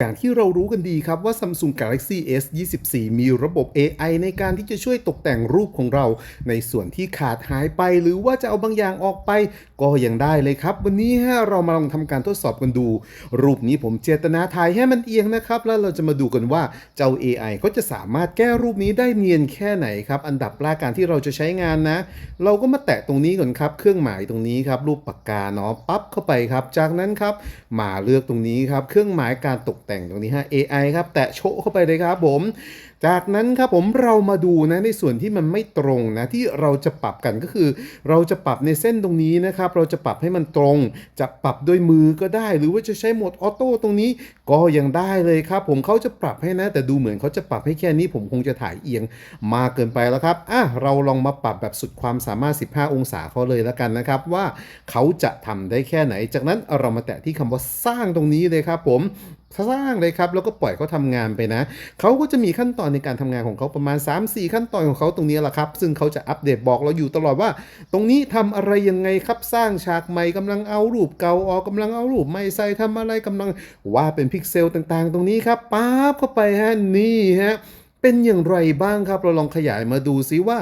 อย่างที่เรารู้กันดีครับว่า Samsung Galaxy S 24มีระบบ AI ในการที่จะช่วยตกแต่งรูปของเรา ในส่วนที่ขาดหายไป หรือว่าจะเอาบางอย่างออกไป ก็ยังได้เลยครับ วันนี้ฮะเรามาลองทำการทดสอบกันดู รูปนี้ผมเจตนาถ่ายให้มันเอียงนะครับ แล้วเราจะมาดูกันว่าเจ้า AI เขาจะสามารถแก้รูปนี้ได้เนียนแค่ไหนครับ อันดับแรกการที่เราจะใช้งานนะ เราก็มาแตะตรงนี้ก่อนครับ เครื่องหมายตรงนี้ครับรูปปากกาเนาะปั๊บเข้าไปครับ จากนั้นครับมาเลือกตรงนี้ครับเครื่องหมายการตกแต่งตรงนี้ฮะ AI ครับ แตะโชะเข้าไปเลยครับผม จากนั้นครับผมเรามาดูนะในส่วนที่มันไม่ตรงนะที่เราจะปรับกันก็คือ เราจะปรับในเส้นตรงนี้นะครับเราจะปรับให้มันตรง จะปรับด้วยมือก็ได้ หรือว่าจะใช้โหมดออโต้ตรงนี้ก็ยังได้เลยครับ ผมเขาจะปรับให้นะ แต่ดูเหมือนเขาจะปรับให้แค่นี้ผมคงจะถ่ายเอียงมากเกินไปแล้วครับอะเราลองมาปรับแบบสุดความสามารถ 15 องศาเขาเลยแล้วกันนะครับ ว่าเขาจะทำได้แค่ไหน จากนั้นเรามาแตะที่คำว่าสร้างตรงนี้เลยครับ ผมสร้างเลยครับแล้วก็ปล่อยเขาทำงานไปนะเขาก็จะมีขั้นตอนในการทำงานของเขาประมาณ 3-4 ขั้นตอนของเขาตรงนี้แหละครับ ซึ่งเขาจะอัปเดตบอกเราอยู่ตลอดว่า ตรงนี้ทำอะไรยังไงครับสร้างฉากใหม่กำลังเอารูปเก่าออกกำลังเอารูปใหม่ใส่ทำอะไรกำลังว่าดเป็นพิกเซลต่างๆ ตรงนี้ครับป๊าบเข้าไปฮะนี่ฮะ เป็นอย่างไรบ้างครับ เราลองขยายมาดูซิว่า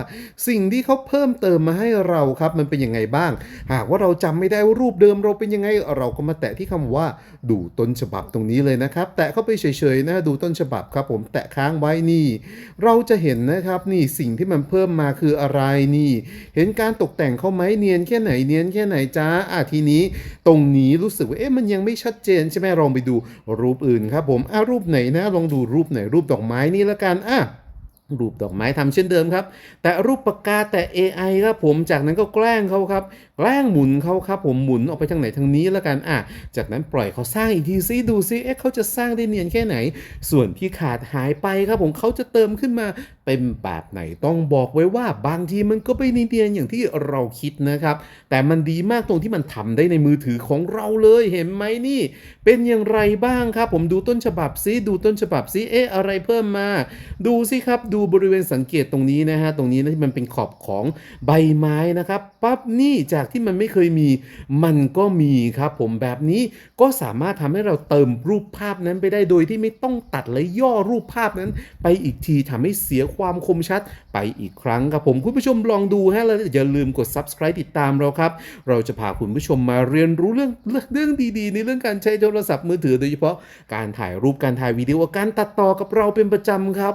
สิ่งที่เขาเพิ่มเติมมาให้เราครับ มันเป็นยังไงบ้าง หากว่าเราจำไม่ได้ว่ารูปเดิมเราเป็นยังไง เราก็มาแตะที่คำว่า ดูต้นฉบับตรงนี้เลยนะครับ แตะเข้าไปเฉยๆนะดูต้นฉบับครับ ผมแตะค้างไว้นี่ เราจะเห็นนะครับนี่สิ่งที่มันเพิ่มมาคืออะไรนี่ เห็นการตกแต่งเขาไหมเนียนแค่ไหนเนียนแค่ไหนจ้าอะทีนี้ตรงนี้รู้สึกว่าเอ๊ะมันยังไม่ชัดเจนใช่ไหมลองไปดูรูปอื่นครับผมอะรูปไหนนะลองดูรูปไหนรูปดอกไม้นี่ละกันอะรูปดอกไม้ทำเช่นเดิมครับ แต่รูปปากกาแต่ AI ครับผมจากนั้นก็แกล้งเขาครับแกล้งหมุนเขาครับผมหมุนออกไปทางไหนทางนี้แล้วกันอะจากนั้นปล่อยเขาสร้างอีกทีซิดูซิเอ๊ะเขาจะสร้างได้เนียนแค่ไหน ส่วนที่ขาดหายไปครับผมเขาจะเติมขึ้นมาเป็นแบบไหนต้องบอกไว้ว่าบางทีมันก็ไม่เนียนอย่างที่เราคิดนะครับ แต่มันดีมากตรงที่มันทำได้ในมือถือของเราเลยเห็นไหมนี่ เป็นอย่างไรบ้างครับ ผมดูต้นฉบับซิดูต้นฉบับซิเอ๊ะอะไรเพิ่มมา ดูสิครับดูบริเวณสังเกตตรงนี้นะฮะตรงนี้นะที่มันเป็นขอบของใบไม้นะครับปั๊บนี่จากที่มันไม่เคยมี มันก็มีครับ ผมแบบนี้ก็สามารถทำให้เราเติมรูปภาพนั้นไปได้โดยที่ไม่ต้องตัดและย่อรูปภาพนั้น ไปอีกทีทำให้เสียความคมชัดไปอีกครั้งครับผมคุณผู้ชมลองดูฮะแล้วอย่าลืมกด subscribe ติดตามเราครับ เราจะพาคุณผู้ชมมาเรียนรู้เรื่องเรื่องเรื่องดีๆ ในเรื่องการใช้โทรศัพท์มือถือโดยเฉพาะการถ่ายรูปการถ่ายวิดีโอการตัดต่อกับเราเป็นประจำครับ